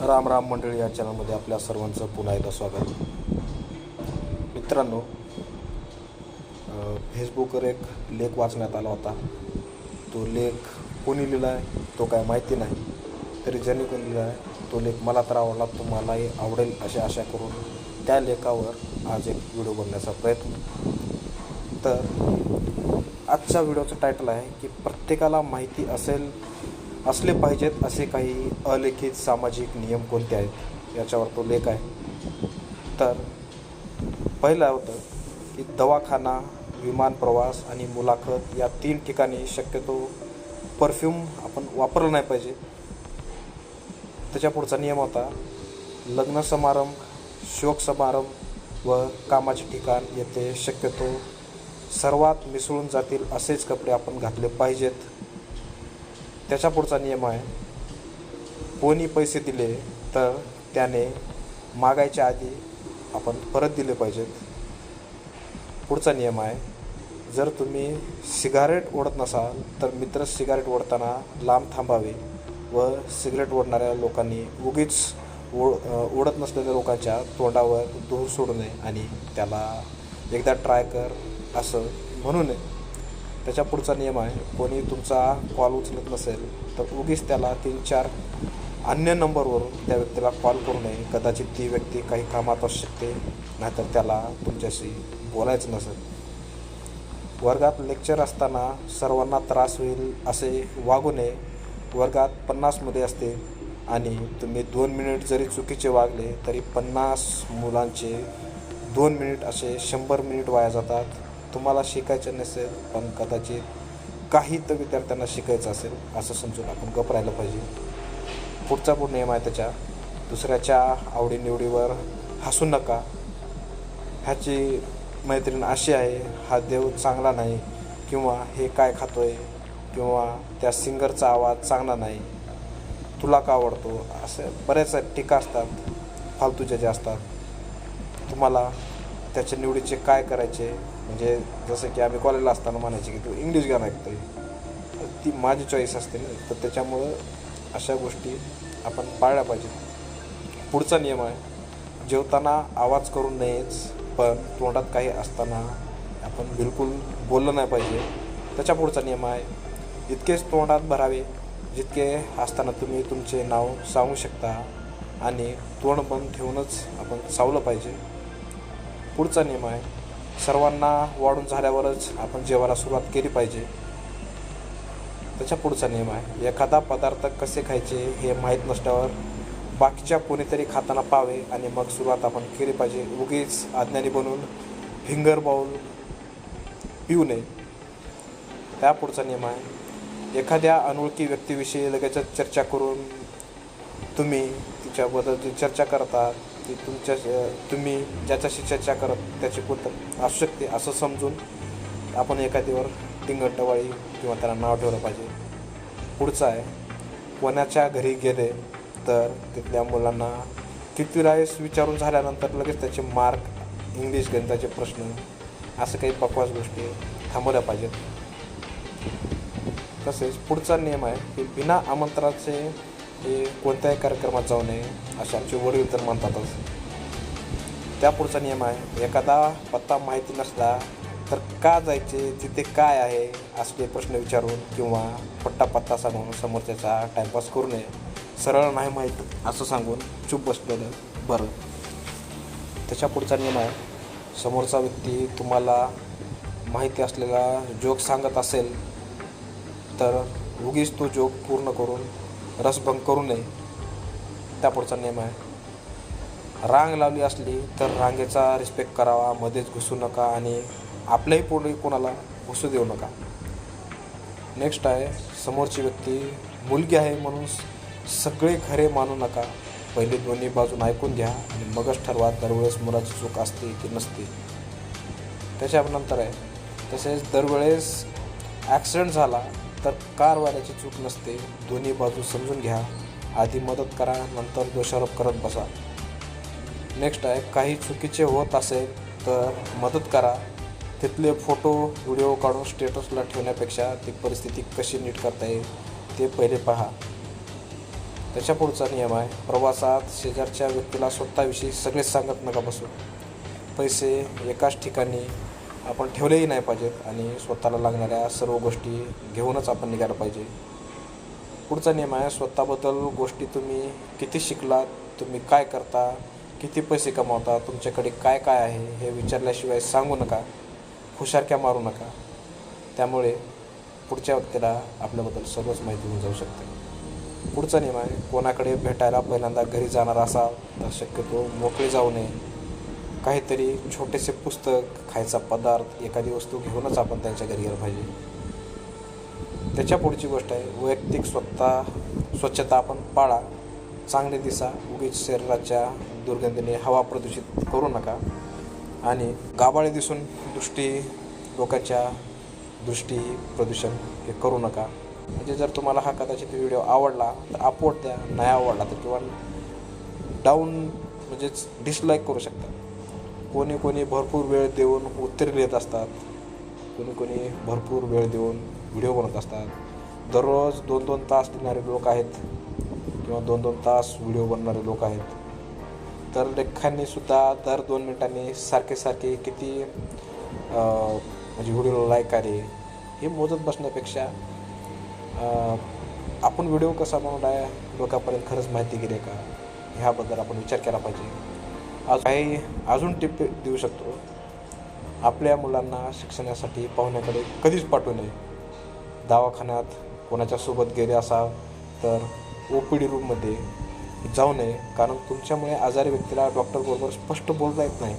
राम राम मंडळी या चॅनलमध्ये आपल्या सर्वांचं पुन्हा एकदा स्वागत. मित्रांनो फेसबुकवर एक लेख वाचण्यात आला होता. तो लेख कोणी लिहिला आहे तो काय माहिती नाही. तरी ज्यांनी कोणी लिहिला आहे तो लेख मला तर आवडला तुम्हालाही आवडेल अशी आशा करून त्या लेखावर आज एक व्हिडिओ बनण्याचा प्रयत्न. तर आजच्या व्हिडिओचं टायटल आहे की प्रत्येकाला माहिती असेल असले पाहिजेत असे काही अलिखित सामाजिक नियम कोणते आहेत? याच्यावर तो लेख आहे. तर पहिलं होतं की दवाखाना विमान प्रवास आणि मुलाखत या तीन ठिकाणी शक्यतो परफ्यूम आपण वापरलं नाही पाहिजे. त्याच्या पुढचा नियम होता लग्न समारंभ शोक समारंभ व कामाचे ठिकाण येथे शक्यतो सर्वात मिसळून जातील असेच कपडे आपण घातले पाहिजेत. त्याच्या पुढचा नियम आहे कोणी पैसे दिले तर त्याने मागायच्या आधी आपण परत दिले पाहिजेत. पुढचा नियम आहे जर तुम्ही सिगारेट ओढत नसाल तर मित्र सिगारेट ओढताना लांब थांबावे व सिगरेट ओढणाऱ्या लोकांनी उगीच ओढ ओढत नसलेल्या लोकांच्या तोंडावर धूर सोडू नये आणि त्याला एकदा ट्राय कर असं म्हणू नये. त्याच्या पुढचा नियम आहे कोणी तुमचा कॉल उचलत नसेल तर उगीच त्याला तीन चार अन्य नंबरवरून त्या व्यक्तीला कॉल करू नये. कदाचित ती व्यक्ती काही कामात असू शकते नाहीतर त्याला तुमच्याशी बोलायचं नसेल. वर्गात लेक्चर असताना सर्वांना त्रास होईल असे वागू नये. वर्गात पन्नासमध्ये असते आणि तुम्ही दोन मिनिट जरी चुकीचे वागले तरी पन्नास मुलांचे दोन मिनिट असे शंभर मिनिट वाया जातात. तुम्हाला शिकायचं नसेल पण कदाचित काही तर विद्यार्थ्यांना शिकायचं असेल असं समजून आपण गप राहिलं पाहिजे. पुढचा पुढ नियम आहे त्याच्या दुसऱ्याच्या आवडीनिवडीवर हसू नका. ह्याची मैत्रीण अशी आहे हा देव चांगला नाही किंवा हे काय खातोय किंवा त्या सिंगरचा आवाज चांगला नाही तुला का आवडतो असे बऱ्याच टीका असतात फालतूच्या ज्या असतात. तुम्हाला त्याच्या निवडीचे काय करायचे म्हणजे जसं की आम्ही कॉलेजला असताना म्हणायचे की तू इंग्लिश गाणं ऐकतोय. ती माझी चॉईस असते ना. तर त्याच्यामुळं अशा गोष्टी आपण पाळल्या पाहिजेत. पुढचा नियम आहे जेवताना आवाज करू नयेच पण तोंडात काही असताना आपण बिलकुल बोललं नाही पाहिजे. त्याच्या पुढचा नियम आहे इतकेच तोंडात भरावे जितके असताना तुम्ही तुमचे नाव सांगू शकता आणि तोंड बंद ठेवूनच आपण चावलं पाहिजे. पुढचा नियम आहे सर्वांना वाढून झाल्यावरच आपण जेवायला सुरुवात केली पाहिजे. त्याच्या पुढचा नियम आहे एखादा पदार्थ कसे खायचे हे माहीत नसल्यावर बाकीच्या कोणीतरी खाताना पावे आणि मग सुरुवात आपण केली पाहिजे. उगीच अज्ञानी बनून फिंगर बाऊल पिऊ नये. त्या पुढचा नियम आहे एखाद्या अनोळखी व्यक्तीविषयी लगेचच चर्चा करून तुम्ही तिच्याबद्दल जी चर्चा करता ती तुमच्या तुम्ही ज्याच्याशी चर्चा करत त्याची कोणतं असू शकते असं समजून आपण एखाद्यावर टिंगटवाळी किंवा त्याला नाव ठेवलं पाहिजे. पुढचं आहे कोणाच्या घरी गेले तर तिथल्या मुलांना किती राईस विचारून झाल्यानंतर लगेच त्याचे मार्क इंग्लिश गणिताचे प्रश्न असं काही बकवास गोष्टी थांबवल्या पाहिजेत. तसेच पुढचा नियम आहे की बिना आमंत्रणाचे हे कोणत्याही कार्यक्रमात जाऊ नये असे आमचे वडील तर म्हणतातच. त्या पुढचा नियम आहे एखादा पत्ता माहिती नसला तर का जायचे तिथे काय आहे असले प्रश्न विचारून किंवा पट्टा पत्ता सांगून समोरच्याचा टाईमपास करू नये. सरळ नाही माहीत असं सांगून चूप बसलेलं बरं. त्याच्या पुढचा नियम आहे समोरचा व्यक्ती तुम्हाला माहिती असलेला जोक सांगत असेल तर उगीच तो जोक पूर्ण करून रसभंग करू नये. त्या पुढचा नियम आहे. रांग लावली असली तर रांगेचा रिस्पेक्ट करावा मध्येच घुसू नका आणि आपल्याही पुढे कोणाला घुसू देऊ नका. नेक्स्ट आहे समोरची व्यक्ती मुलगी आहे म्हणून सगळे खरे मानू नका. पहिले दोन्ही बाजून ऐकून घ्या आणि मगच ठरवा दरवेळेस मुलाची चूक असते की नसते. त्याच्यानंतर आहे तसेच दरवेळेस ॲक्सिडेंट झाला तर कारवाल्याची चूक नसते. दोन्ही बाजू समजून घ्या. आधी मदत करा नंतर दोषारोप करत बसा. नेक्स्ट आहे काही चुकीचे होत असेल तर मदत करा. तिथले फोटो व्हिडिओ काढून स्टेटसला ठेवण्यापेक्षा ती परिस्थिती कशी नीट करता येईल ते पहिले पहा. त्याच्या पुढचा नियम आहे प्रवासात शेजारच्या व्यक्तीला स्वतःविषयी सगळेच सांगत नका बसू. पैसे एकाच ठिकाणी आपण ठेवलेही नाही पाहिजेत आणि स्वतःला लागणाऱ्या सर्व गोष्टी घेऊनच आपण निघायला पाहिजे. पुढचा नियम आहे स्वतःबद्दल गोष्टी तुम्ही किती शिकलात तुम्ही काय करता किती पैसे कमावता तुमच्याकडे काय काय आहे हे विचारल्याशिवाय सांगू नका हुशारक्या मारू नका. त्यामुळे पुढच्या व्यक्तीला आपल्याबद्दल सर्वच माहिती होऊन जाऊ शकते. पुढचा नियम आहे कोणाकडे भेटायला पहिल्यांदा घरी जाणार असाल तर शक्यतो मोकळे जाऊ नये. काहीतरी छोटेसे पुस्तक खायचा पदार्थ एखादी वस्तू घेऊनच आपण त्यांच्या घरी गेलं पाहिजे. त्याच्या पुढची गोष्ट आहे वैयक्तिक स्वतः स्वच्छता आपण पाळा. चांगले दिसा उगीच शरीराच्या दुर्गंधीने हवा प्रदूषित करू नका. आणि गाबाळे दिसून दृष्टी लोकांच्या दृष्टी प्रदूषण हे करू नका. म्हणजे जर तुम्हाला हा कदाचित व्हिडिओ आवडला तर अपवोड द्या. नाही आवडला तर किंवा डाऊन म्हणजेच डिसलाईक करू शकता. कोणी कोणी भरपूर वेळ देऊन उत्तर लिहित असतात. कोणी कोणी भरपूर वेळ देऊन व्हिडिओ बनवत असतात. दररोज दोन दोन तास लिहिणारे लोक आहेत किंवा दोन दोन तास व्हिडिओ बनणारे लोक आहेत. तर लेखांनीसुद्धा दर दोन मिनिटांनी सारखे सारखे किती म्हणजे व्हिडिओला लाईक आले हे मोजत बसण्यापेक्षा आपण व्हिडिओ कसा बनवला आहे लोकांपर्यंत खरंच माहिती गेली का? ह्याबद्दल आपण विचार केला पाहिजे. आज काही अजून टिप देऊ शकतो. आपल्या मुलांना शिक्षणासाठी पाहुण्याकडे कधीच पाठवू नये. दवाखान्यात कोणाच्या सोबत गेले असाल तर ओ पी डी रूममध्ये जाऊ नये. कारण तुमच्यामुळे आजारी व्यक्तीला डॉक्टरबरोबर स्पष्ट बोलता येत नाही.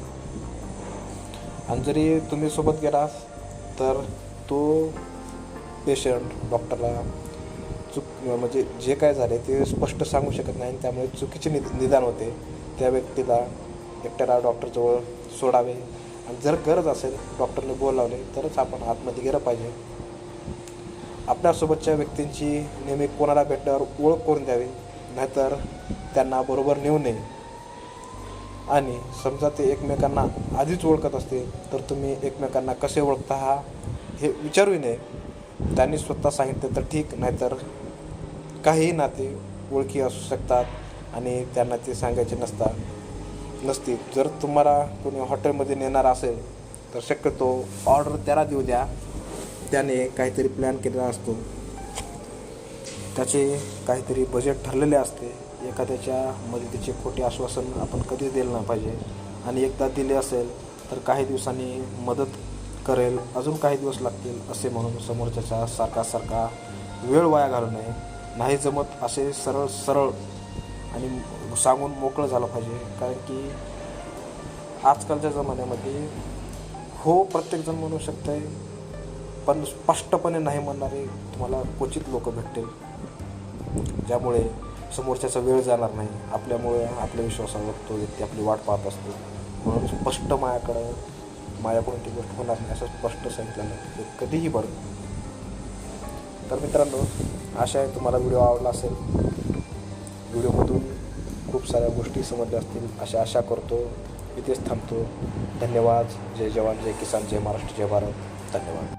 आणि जरी तुम्ही सोबत गेलास तर तो पेशंट डॉक्टरला चुक म्हणजे जे काय झाले ते स्पष्ट सांगू शकत नाही आणि त्यामुळे चुकीचे नि निदान होते. त्या व्यक्तीला एकट्याला डॉक्टरजवळ सोडावे. आणि जर गरज असेल डॉक्टरने बोलावले तरच आपण आतमध्ये गेलं पाहिजे. आपल्यासोबतच्या व्यक्तींची नेहमी कोणाला भेटल्यावर ओळख करून द्यावी नाहीतर त्यांना बरोबर नेऊ नये. आणि समजा ते एकमेकांना आधीच ओळखत असतील तर तुम्ही एकमेकांना कसे ओळखता हा हे विचारूही नये. त्यांनी स्वतः सांगितलं तर ठीक नाहीतर काहीही नाते ओळखी असू शकतात आणि त्यांना ते सांगायचे नसतात. नसते. जर तुम्हाला कोणी हॉटेलमध्ये नेणार असेल तर शक्यतो ऑर्डर त्याला देऊ द्या. त्याने काहीतरी प्लॅन केलेला असतो. त्याचे काहीतरी बजेट ठरलेले असते. एखाद्याच्या मदतीचे खोटे आश्वासन आपण कधीच दिलं नाही पाहिजे. आणि एकदा दिले असेल तर काही दिवसांनी मदत करेल. अजून काही दिवस लागतील असे म्हणून समोरच्याचा सारखा सारखा वेळ वाया घालू नये. नाही जमत असे सरळ सरळ आणि सांगून मोकळं झालं पाहिजे. कारण की आजकालच्या जमान्यामध्ये हो प्रत्येकजण म्हणू शकतं पण स्पष्टपणे नाही म्हणणारे तुम्हाला क्वचित लोक भेटतील. ज्यामुळे समोरच्याचा वेळ जाणार नाही. आपल्यामुळे आपल्या विश्वासावर तो व्यक्ती आपली वाट पाहत असतो. म्हणून स्पष्ट माझ्याकडं माझ्याकडून ती गोष्ट होणार नाही असं स्पष्ट सांगितलं ते कधीही बरं. तर मित्रांनो आशा आहे तुम्हाला व्हिडिओ आवडला असेल व्हिडिओ खूप साऱ्या गोष्टी समजल्या असतील अशा आशा करतो. इथेच थांबतो. धन्यवाद. जय जवान जय किसान जय महाराष्ट्र जय भारत. धन्यवाद.